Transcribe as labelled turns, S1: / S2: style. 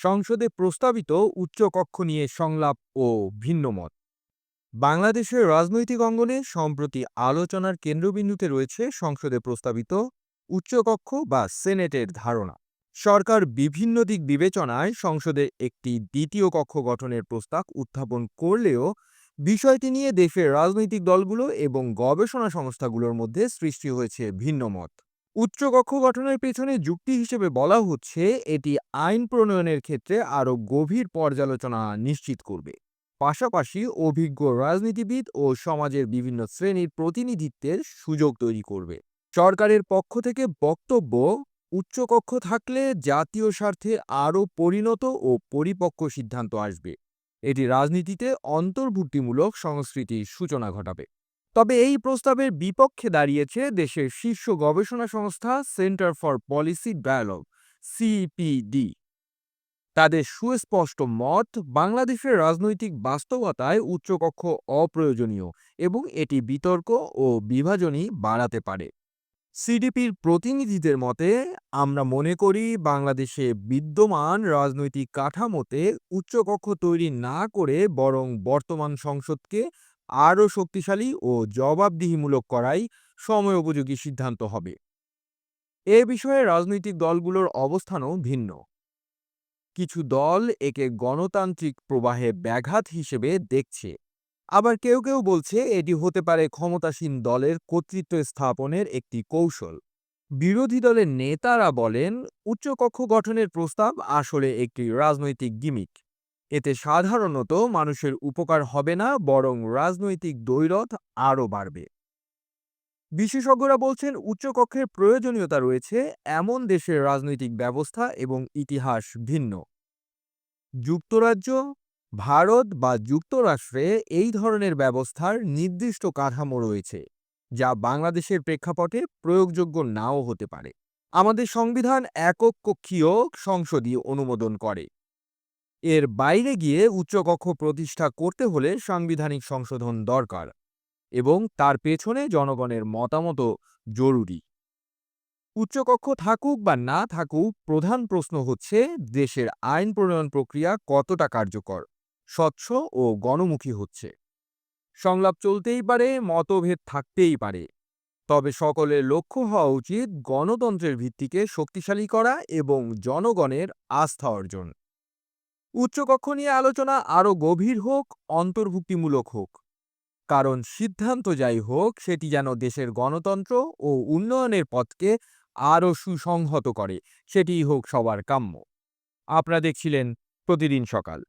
S1: সংসদে প্রস্তাবিত উচ্চকক্ষ নিয়ে সংলাপ ও ভিন্নমত। বাংলাদেশের রাজনৈতিক অঙ্গনে সম্প্রতি আলোচনার কেন্দ্রবিন্দুতে রয়েছে সংসদে প্রস্তাবিত উচ্চকক্ষ বা সেনেটের ধারণা। সরকার বিভিন্ন দিক বিবেচনায় সংসদে একটি দ্বিতীয় কক্ষ গঠনের প্রস্তাব উত্থাপন করলেও বিষয়টি নিয়ে দেশের রাজনৈতিক দলগুলো এবং গবেষণা সংস্থাগুলোর মধ্যে সৃষ্টি হয়েছে ভিন্নমত উচ্চকক্ষ গঠনের পেছনে যুক্তি হিসেবে বলা হচ্ছে, এটি আইন প্রণয়নের ক্ষেত্রে আরও গভীর পর্যালোচনা নিশ্চিত করবে। পাশাপাশি অভিজ্ঞ রাজনীতিবিদ ও সমাজের বিভিন্ন শ্রেণির প্রতিনিধিত্বের সুযোগ তৈরি করবে। সরকারের পক্ষ থেকে বক্তব্য, উচ্চকক্ষ থাকলে জাতীয় স্বার্থে আরও পরিণত ও পরিপক্ক সিদ্ধান্ত আসবে। এটি রাজনীতিতে অন্তর্ভুক্তিমূলক সংস্কৃতির সূচনা ঘটাবে। তবে এই প্রস্তাবের বিপক্ষে দাঁড়িয়েছে দেশের শীর্ষ গবেষণা সংস্থা centre for policy dialogue CPD তাদের সুস্পষ্ট মত, বাংলাদেশের রাজনৈতিক বাস্তবতায় উচ্চকক্ষ অপ্রয়োজনীয় এবং এটি বিতর্ক ও বিভাজনই বাড়াতে পারে। সিডিপির প্রতিনিধিদের মতে, আমরা মনে করি বাংলাদেশে বিদ্যমান রাজনৈতিক কাঠামোতে উচ্চকক্ষ তৈরি না করে বরং বর্তমান সংসদকে আরও শক্তিশালী ও জবাবদিহিমূলক করাই সময়োপযোগী সিদ্ধান্ত হবে। এ বিষয়ে রাজনৈতিক দলগুলোর অবস্থানও ভিন্ন। কিছু দল একে গণতান্ত্রিক প্রবাহে ব্যাঘাত হিসেবে দেখছে। আবার কেউ কেউ বলছে এটি হতে পারে ক্ষমতাসীন দলের কর্তৃত্ব স্থাপনের একটি কৌশল। বিরোধী দলের নেতারা বলেন, উচ্চকক্ষ গঠনের প্রস্তাব আসলে একটি রাজনৈতিক গিমিক। এতে সাধারণত মানুষের উপকার হবে না, বরং রাজনৈতিক দ্বৈরথ আরও বাড়বে। বিশেষজ্ঞরা বলছেন, উচ্চকক্ষের প্রয়োজনীয়তা রয়েছে, এমন দেশের রাজনৈতিক ব্যবস্থা এবং ইতিহাস ভিন্ন। যুক্তরাজ্য, ভারত বা যুক্তরাষ্ট্রে এই ধরনের ব্যবস্থার নির্দিষ্ট কাঠামো রয়েছে, যা বাংলাদেশের প্রেক্ষাপটে প্রয়োগযোগ্য নাও হতে পারে। আমাদের সংবিধান একক কক্ষীয় সংসদীয় অনুমোদন করে। এর বাইরে গিয়ে উচ্চকক্ষ প্রতিষ্ঠা করতে হলে সাংবিধানিক সংশোধন দরকার এবং তার পেছনে জনগণের মতামতও জরুরি। উচ্চকক্ষ থাকুক বা না থাকুক, প্রধান প্রশ্ন হচ্ছে দেশের আইন প্রণয়ন প্রক্রিয়া কতটা কার্যকর, স্বচ্ছ ও গণমুখী হচ্ছে। সংলাপ চলতেই পারে, মতভেদ থাকতেই পারে। তবে সকলের লক্ষ্য হওয়া উচিত গণতন্ত্রের ভিত্তিকে শক্তিশালী করা এবং জনগণের আস্থা অর্জন। উচ্চকক্ষ নিয়ে আলোচনা আরও গভীর হোক, অন্তর্ভুক্তিমূলক হোক। কারণ সিদ্ধান্ত যাই হোক, সেটি যেন দেশের গণতন্ত্র ও উন্নয়নের পথকে আরও সুসংহত করে, সেটিই হোক সবার কাম্য। আপনারা দেখছিলেন প্রতিদিন সকাল।